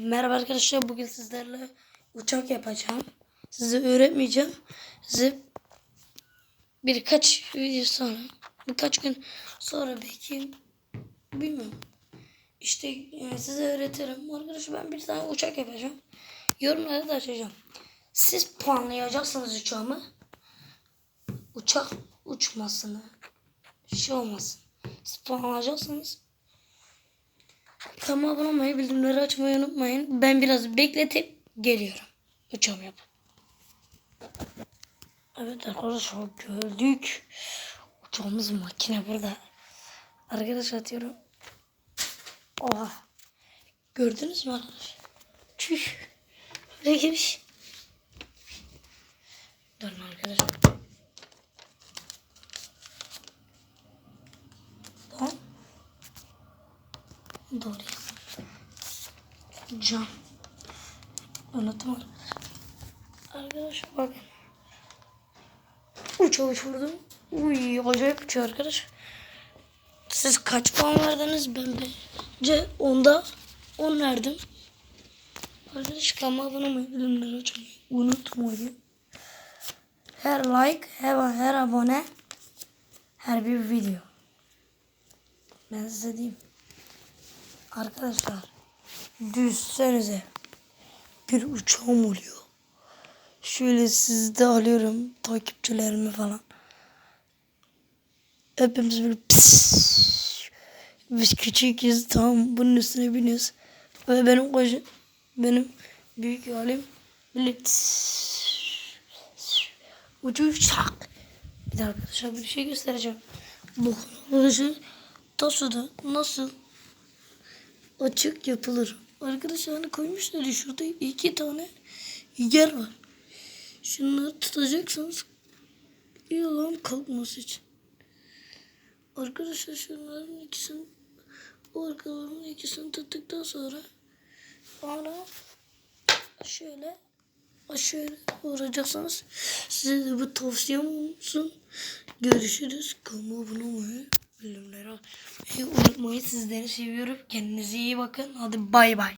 Merhaba arkadaşlar bugün sizlerle uçak yapacağım. Size öğretmeyeceğim. Size birkaç video sonra birkaç gün sonra belki bilmiyorum. İşte e, size öğretirim. Arkadaşlar ben bir tane uçak yapacağım. Yorumları da açacağım. Siz puanlayacaksınız uçağımı. Uçak uçmasını. Şey olmasın. Siz puanlayacaksınız. Kanalıma abone olmayı, bildirimleri açmayı unutmayın. Ben biraz bekletip geliyorum. Uçağım yap. Evet arkadaşlar gördük. Uçağımız makine burada. Arkadaşlar atıyorum. Oha. Gördünüz mü arkadaşlar? Çüş. Böyle girmiş. Durun arkadaşlar. Tamam. Doğru ya. Cam. Unuttum arkadaşlar. Bakın. Uçağı uçurdum. Uy acayip uçuyor arkadaş. Siz kaç puan verdiniz? Ben bence onda 10 verdim. Arkadaş kanalıma abone olmayı, bildirimleri unutmayın. Her like, her, her abone, her bir video. Ben size diyeyim. Arkadaşlar düşsenize bir uçağım oluyor. Şöyle sizi de alıyorum takipçilerimi falan. Hepimiz böyle pis. Biz küçüküz tamam bunun üstüne biniyoruz. Ve benim koca benim büyük halim böyle uçuşak. Bir de arkadaşlar bir şey göstereceğim. Bu arkadaşlar Taso'da nasıl açık yapılır. Arkadaşlar hani koymuşlar şurada iki tane yer var. Şunları tutacaksınız. İyi olan kalkması için. Arkadaşlar şunların ikisini o arkalarının ikisini tuttuktan sonra sonra şöyle şöyle vuracaksınız. Size de bu tavsiyem olsun. Görüşürüz. Kanalıma abone olmayı, bildirimleri açmayı unutmayın. Sizleri seviyorum. Kendinize iyi bakın. Hadi bay bay.